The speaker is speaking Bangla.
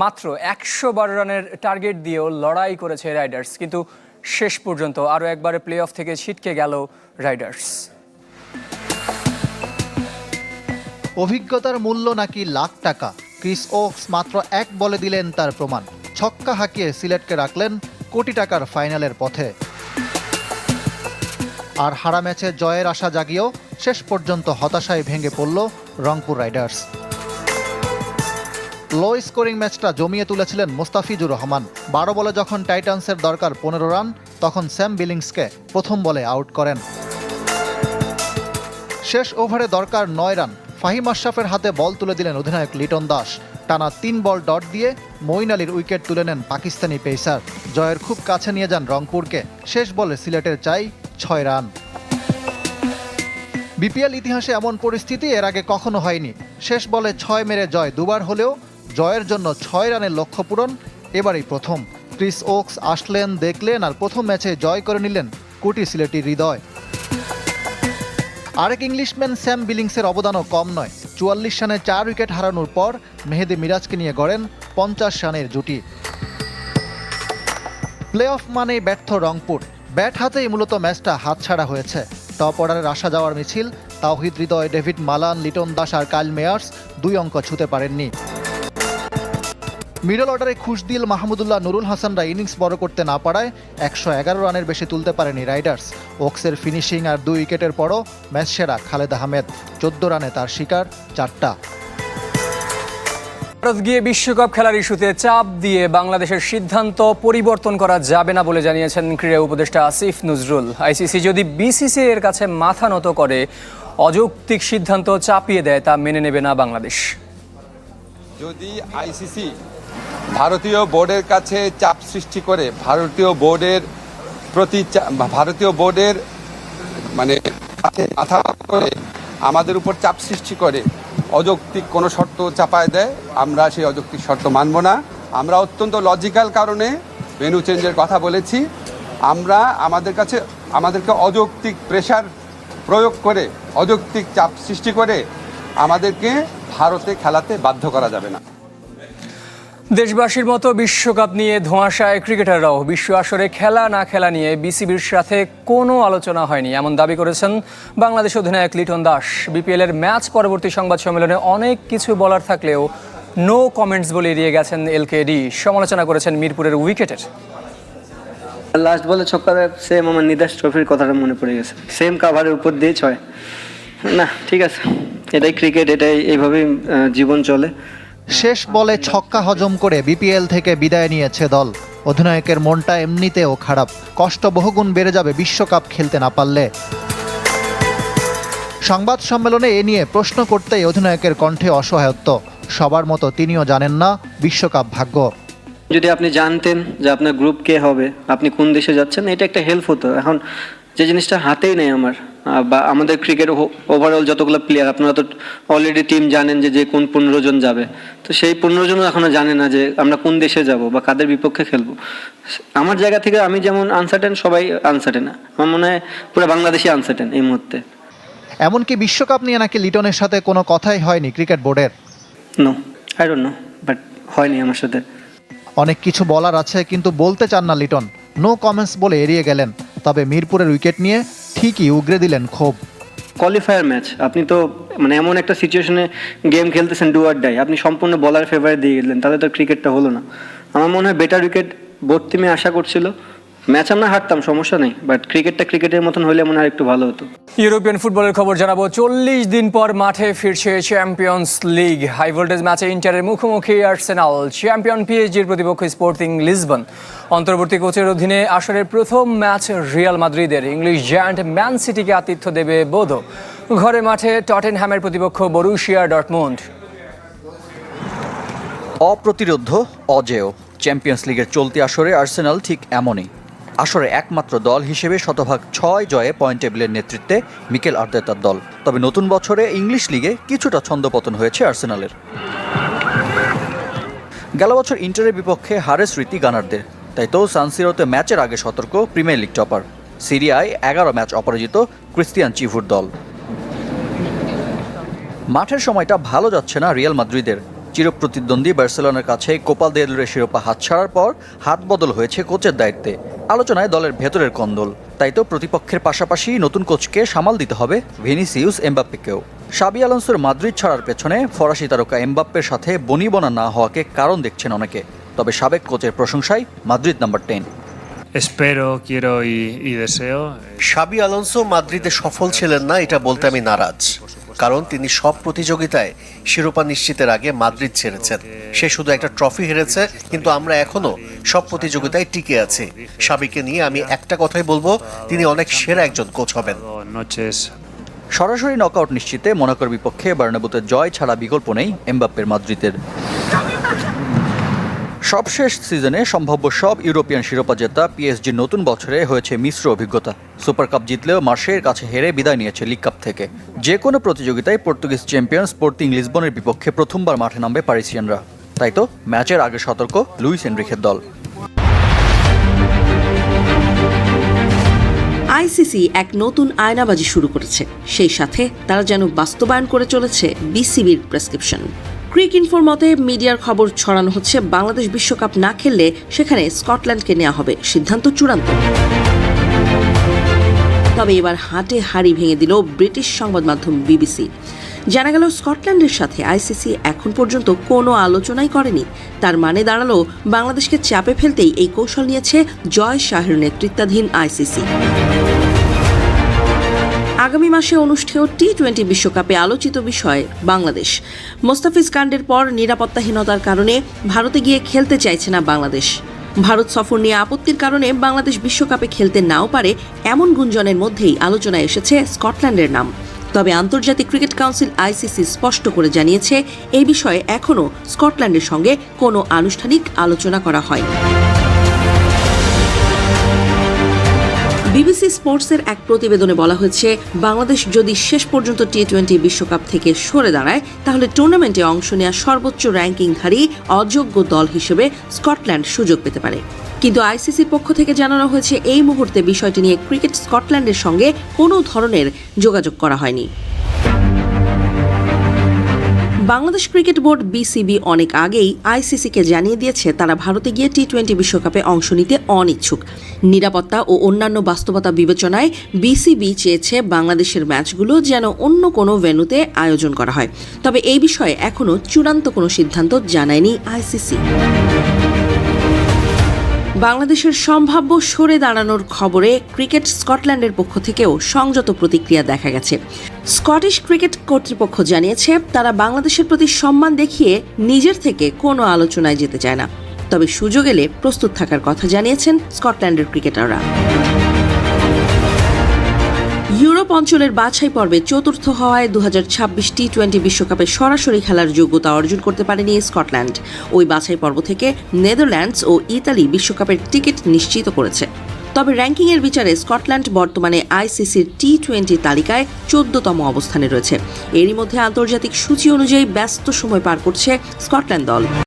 মাত্র একশো বারো রানের টার্গেট দিয়েও লড়াই করেছে রাইডার্স। কিন্তু শেষ পর্যন্ত আরও একবারে প্লে অফ থেকে ছিটকে গেল রাইডার্স। অভিজ্ঞতার মূল্য নাকি লাখ টাকা? ক্রিস ওকস মাত্র এক বলে দিলেন তার প্রমাণ। ছক্কা হাঁকিয়ে সিলেটকে রাখলেন কোটি টাকার ফাইনালের পথে। আর হারা ম্যাচে জয়ের আশা জাগিয়েও শেষ পর্যন্ত হতাশায় ভেঙে পড়ল রংপুর রাইডার্স। লো স্কোরিং ম্যাচটা জমিয়ে তুলেছিলেন মোস্তাফিজুর রহমান। বারো বলে যখন টাইটান্সের দরকার পনেরো রান, তখন স্যাম বিলিংসকে প্রথম বলে আউট করেন। শেষ ওভারে দরকার নয় রান। ফাহিম আশরাফের হাতে বল তুলে দিলেন অধিনায়ক লিটন দাস। টানা তিন বল ডট দিয়ে মঈন আলীর উইকেট তুলে নেন পাকিস্তানি পেসার। জয়ের খুব কাছে নিয়ে যান রংপুরকে। শেষ বলে সিলেটের চাই ছয় রান। বিপিএল ইতিহাসে এমন পরিস্থিতি এর আগে কখনো হয়নি। শেষ বলে ছয় মেরে জয় দুবার হলেও জয়ের জন্য ছয় রানের লক্ষ্য পূরণ। এবারই প্রথম। ক্রিস ওকস আসলেন দেখলেন আর প্রথম ম্যাচে জয় করে নিলেন কুটি সিলেটি হৃদয়। আরেক ইংলিশম্যান স্যাম বিলিংসের অবদানও কম নয়। চুয়াল্লিশ রানে চার উইকেট হারানোর পর মেহেদি মিরাজকে নিয়ে গড়েন পঞ্চাশ রানের জুটি। প্লে অফ মানেই ব্যর্থ রংপুর। ব্যাট হাতেই মূলত ম্যাচটা হাতছাড়া হয়েছে। টপ অর্ডারের আসা যাওয়ার মিছিল, তাওহিদ হৃদয়, ডেভিড মালান, লিটন দাস আর কাইল মেয়ার্স দুই অঙ্ক ছুতে পারেননি। মিডল অর্ডারে খুশদিল মাহমুদুল্লাহ নুরুল হাসানরা ইনিংস বড় করতে না পারায় একশো এগারো রানের বেশি তুলতে পারেনি রাইডার্স। ওক্সের ফিনিশিং আর দুই উইকেটের পরও ম্যাচ সেরা খালেদ আহমেদ চোদ্দ রানে তার শিকার চারটা। ভারত গিয়ে বিশ্বকাপ খেলার ইস্যুতে চাপ দিয়ে বাংলাদেশের সিদ্ধান্ত পরিবর্তন করা যাবে না বলে জানিয়েছেন ক্রীড়া উপদেষ্টা আসিফ নজরুল। আইসিসি যদি বিসিসি এর কাছে মাথা নত করে অযৌক্তিক সিদ্ধান্ত চাপিয়ে দেয় তা মেনে নেবে না বাংলাদেশ। যদি আইসিসি ভারতীয় বোর্ডের কাছে চাপ সৃষ্টি করে ভারতীয় বোর্ডের প্রতি ভারতীয় বোর্ডের মানে মাথা করে আমাদের উপর চাপ সৃষ্টি করে। অযৌক্তিক কোনো শর্ত চাপায় দেয়, আমরা সেই অযৌক্তিক শর্ত মানব না। আমরা অত্যন্ত লজিক্যাল কারণে মেনু চেঞ্জের কথা বলেছি। আমরা আমাদের কাছে, আমাদেরকে অযৌক্তিক প্রেশার প্রয়োগ করে, অযৌক্তিক চাপ সৃষ্টি করে আমাদেরকে ভারতে খেলাতে বাধ্য করা যাবে না। দেশবাসীর মতো বিশ্বকাপ নিয়ে ধোঁয়াশায় ক্রিকেটাররাও বিশ্ব আসরে খেলা না খেলা নিয়ে বিসিবির সাথে কোনো আলোচনা হয়নি, এমন দাবি করেছেন বাংলাদেশ অধিনায়ক লিটন দাস। বিপিএল এর ম্যাচ পরবর্তী সংবাদ সম্মেলনে অনেক কিছু বলার থাকলেও নো কমেন্টস বলে এড়িয়ে গেছেন এলকেডি সমালোচনা করেছেন মিরপুরের উইকেটের। লাস্ট বলে ছক্কা সেম আমার নিদাস ট্রফির কথাটা মনে পড়ে গেছে। সেম কাভারের উপর দিয়ে ছয়। না, ঠিক আছে। এটাই ক্রিকেট এটাই এইভাবেই জীবন চলে। শেষ বলে ছক্কা হজম করে বিপিএল থেকে বিদায় নিয়েছে দল। অধিনায়কের মনটা এমনিতেও খারাপ। কষ্ট বহুগুণ বেড়ে যাবে বিশ্বকাপ খেলতে না পারলে। সংবাদ সম্মেলনে এ নিয়ে প্রশ্ন করতেই অধিনায়কের কণ্ঠে অসহায়ত্ব। সবার মতো তিনিও জানেন না বিশ্বকাপ ভাগ্য। যদি আপনি জানতেন যে আপনার গ্রুপ কে হবে, আপনি কোন দেশে যাচ্ছেন, এটা একটা হেল্প হতো। এখন যে জিনিসটা হাতেই নেই আমার। বা আমাদের ক্রিকেট ওভারঅল যতগুলো প্লেয়ার আপনারা তো অলরেডি টিম জানেন যে যে কোন পনেরো জন যাবে। তো সেই পনেরো জনও এখনও জানে না যে আমরা কোন দেশে যাব বা কাদের বিপক্ষে খেলব। আমার জায়গা থেকে আমি যেমন আনসার্টেন সবাই আনসার্টেন আমার মনে হয় পুরো বাংলাদেশি আনসার্টেন এই মুহূর্তে। এমনকি বিশ্বকাপ নিয়ে নাকি লিটনের সাথে কোনো কথাই হয়নি ক্রিকেট বোর্ডের no I don't know but হয়নি আমার সাথে। অনেক কিছু বলার আছে কিন্তু বলতে চান না লিটন। নো কমেন্টস বলে এড়িয়ে গেলেন। তবে মিরপুরের উইকেট নিয়ে ঠিকই, উগরে দিলেন ক্ষোভ। কোয়ালিফায়ার ম্যাচ আপনি তো মানে এমন একটা সিচুয়েশনে গেম খেলতেছেন ডু আর ডাই আপনি সম্পূর্ণ বলার ফেভারে দিয়ে গেলেন, তাহলে তো ক্রিকেটটা হলো না। আমার মনে হয় বেটার উইকেট বোর্ড টিমে আশা করছিল। ম্যাচ আমরা হারতাম সমস্যা নেই বাট ক্রিকেটটা ক্রিকেটের মতন হলে মনে হয় একটু ভালো হতো। ইউরোপিয়ান ফুটবলের খবর জানাব চল্লিশ দিন পর মাঠে ফিরছে চ্যাম্পিয়ন্স লিগ হাই ভোল্টেজ ম্যাচে ইন্টারের মুখোমুখি আর্সেনাল চ্যাম্পিয়ন পিএইচডির প্রতিপক্ষ স্পোর্টিং লিসবন অন্তর্বর্তী কোচের অধীনে আসরের প্রথম ম্যাচ রিয়াল মাদ্রিদের ইংলিশ জায়ান্ট ম্যান সিটিকে আতিথ্য দেবে বোধো ঘরে মাঠে টটেনহ্যামের প্রতিপক্ষ বরুশিয়া ডটমুন্ড অপ্রতিরোধ্য অজেয়। চ্যাম্পিয়ন্স লিগের চলতি আসরে আর্সেনাল ঠিক এমনই। আসরে একমাত্র দল হিসেবে শতভাগ ছয় জয়ে পয়েন্ট টেবিলের নেতৃত্বে মিকেল আর্তেতার দল। তবে নতুন বছরে ইংলিশ লিগে কিছুটা ছন্দপতন হয়েছে আর্সেনালের। গেল বছর ইন্টারের বিপক্ষে হারে স্মৃতি গানারদের। তাই তো সানসিরোতে ম্যাচের আগে সতর্ক প্রিমিয়ার লিগ টপার। সিরিয়ায় এগারো ম্যাচ অপরাজিত ক্রিস্তিয়ান চিভুর দল। মাঠের সময়টা ভালো যাচ্ছে না রিয়াল মাদ্রিদের। চিরপ্রতিদ্বন্দ্বী বার্সেলোনার কাছে কোপাল দেলের শিরোপা হাত ছাড়ার পর হাত বদল হয়েছে কোচের দায়িত্বে। আলোচনায় দলের ভেতরের কন্দল। তাই তো প্রতিপক্ষের পাশাপাশি নতুন কোচকে সামাল দিতে হবে ভেনিসিউস এমবাপ্পেকেও। সাবি আলোনসোর মাদ্রিদ ছাড়ার পেছনে ফরাসি তারকা এমবাপ্পের সাথে বনিবনা না হওয়াকে কারণ দেখছেন অনেকে। তবে সাবেক কোচের প্রশংসায় Madrid number ten. Espero, quiero y, y deseo Xabi Alonso মাদ্রিদে সফল ছিলেন না এটা বলতে আমি নারাজ। কারণ তিনি সব প্রতিযোগিতায় শিরোপা নিশ্চিতের আগে মাদ্রিদ ছেড়েছেন। সে শুধু একটা ট্রফি হেরেছে কিন্তু আমরা এখনও সব প্রতিযোগিতায় টিকে আছি। সাবিকে নিয়ে আমি একটা কথাই বলব তিনি অনেক সেরা একজন কোচ হবেন। Noches. সরাসরি নকআউট নিশ্চিতে মোনাকোর বিপক্ষে বার্নাবুতে জয় ছাড়া বিকল্প নেই এমবাপ্পের মাদ্রিদের। সবশেষ সিজনে সম্ভাব্য সব ইউরোপিয়ান শিরোপা জেতা পিএসজির নতুন বছরে হয়েছে মিশ্র অভিজ্ঞতা। সুপার কাপ জিতলেও মার্শের কাছে হেরে বিদায় নিয়েছে লিগ কাপ থেকে। যে কোনো প্রতিযোগিতায় পর্তুগিজ চ্যাম্পিয়ন স্পোর্টিং লিসবনের বিপক্ষে প্রথমবার মাঠে নামবে প্যারিসিয়ানরা তাই তো, ম্যাচের আগে সতর্ক লুইস এনরিখের দল। আইসিসি এক নতুন আয়নাবাজি শুরু করেছে। সেই সাথে তারা যেন বাস্তবায়ন করে চলেছে বিসিবির প্রেসক্রিপশন। ক্রিক ইনফোর মতে, মিডিয়ার খবর ছড়ানো হচ্ছে, বাংলাদেশ বিশ্বকাপ না খেললে সেখানে স্কটল্যান্ডকে নেওয়া হবে, সিদ্ধান্ত চূড়ান্ত। তবে এবার হাটে হাড়ি ভেঙে দিল ব্রিটিশ সংবাদ মাধ্যম বিবিসি। জানা গেল, স্কটল্যান্ডের সাথে আইসিসি এখন পর্যন্ত কোনো আলোচনাই করেনি। তার মানে দাঁড়াল, বাংলাদেশকে চাপে ফেলতেই এই কৌশল নিয়েছে জয় শাহের নেতৃত্বাধীন আইসিসি। আগামী মাসে অনুষ্ঠেয় টি টোয়েন্টি বিশ্বকাপে আলোচিত বিষয় বাংলাদেশ। মোস্তাফিজ কাণ্ডের পর নিরাপত্তাহীনতার কারণে ভারতে গিয়ে খেলতে চাইছে না বাংলাদেশ। ভারত সফর নিয়ে আপত্তির কারণে বাংলাদেশ বিশ্বকাপে খেলতে নাও পারে এমন গুঞ্জনের মধ্যেই আলোচনায় এসেছে স্কটল্যান্ডের নাম। তবে আন্তর্জাতিক ক্রিকেট কাউন্সিল আইসিসি স্পষ্ট করে জানিয়েছে, এই বিষয়ে এখনও স্কটল্যান্ডের সঙ্গে কোনো আনুষ্ঠানিক আলোচনা করা হয়নি। বিবিসি স্পোর্টসের এক প্রতিবেদনে বলা হয়েছে, বাংলাদেশ যদি শেষ পর্যন্ত টি টোয়েন্টি বিশ্বকাপ থেকে সরে দাঁড়ায়, তাহলে টুর্নামেন্টে অংশ নেওয়া সর্বোচ্চ র্যাঙ্কিংধারী অযোগ্য দল হিসেবে স্কটল্যান্ড সুযোগ পেতে পারে। কিন্তু আইসিসির পক্ষ থেকে জানানো হয়েছে, এই মুহূর্তে বিষয়টি নিয়ে ক্রিকেট স্কটল্যান্ডের সঙ্গে কোনো ধরনের যোগাযোগ করা হয়নি। বাংলাদেশ ক্রিকেট বোর্ড বিসিবি অনেক আগেই আইসিসিকে জানিয়ে দিয়েছে, তারা ভারতে গিয়ে টি টোয়েন্টি বিশ্বকাপে অংশ নিতে অনিচ্ছুক। নিরাপত্তা ও অন্যান্য বাস্তবতা বিবেচনায় বিসিবি চেয়েছে বাংলাদেশের ম্যাচগুলো যেন অন্য কোনো ভেন্যুতে আয়োজন করা হয়। তবে এই বিষয়ে এখনও চূড়ান্ত কোনো সিদ্ধান্ত জানায়নি আইসিসি। বাংলাদেশের সম্ভাব্য সরে দাঁড়ানোর খবরে ক্রিকেট স্কটল্যান্ডের পক্ষ থেকেও সংযত প্রতিক্রিয়া দেখা গেছে। স্কটিশ ক্রিকেট কর্তৃপক্ষ জানিয়েছে, তারা বাংলাদেশের প্রতি সম্মান দেখিয়ে নিজের থেকে কোনো আলোচনায় যেতে চায় না। তবে সুযোগ এলে প্রস্তুত থাকার কথা জানিয়েছেন স্কটল্যান্ডের ক্রিকেটাররা। ইউরোপ অঞ্চলের বাছাই পর্বে চতুর্থ হওয়ায় দু টি টোয়েন্টি বিশ্বকাপে সরাসরি খেলার যোগ্যতা অর্জন করতে পারেনি স্কটল্যান্ড। ওই বাছাই পর্ব থেকে নেদারল্যান্ডস ও ইতালি বিশ্বকাপের টিকিট নিশ্চিত করেছে। তবে র্যাঙ্কিংয়ের বিচারে স্কটল্যান্ড বর্তমানে আইসিসির টি টোয়েন্টি তালিকায় চোদ্দতম অবস্থানে রয়েছে। এরই মধ্যে আন্তর্জাতিক সূচি অনুযায়ী ব্যস্ত সময় পার করছে স্কটল্যান্ড দল।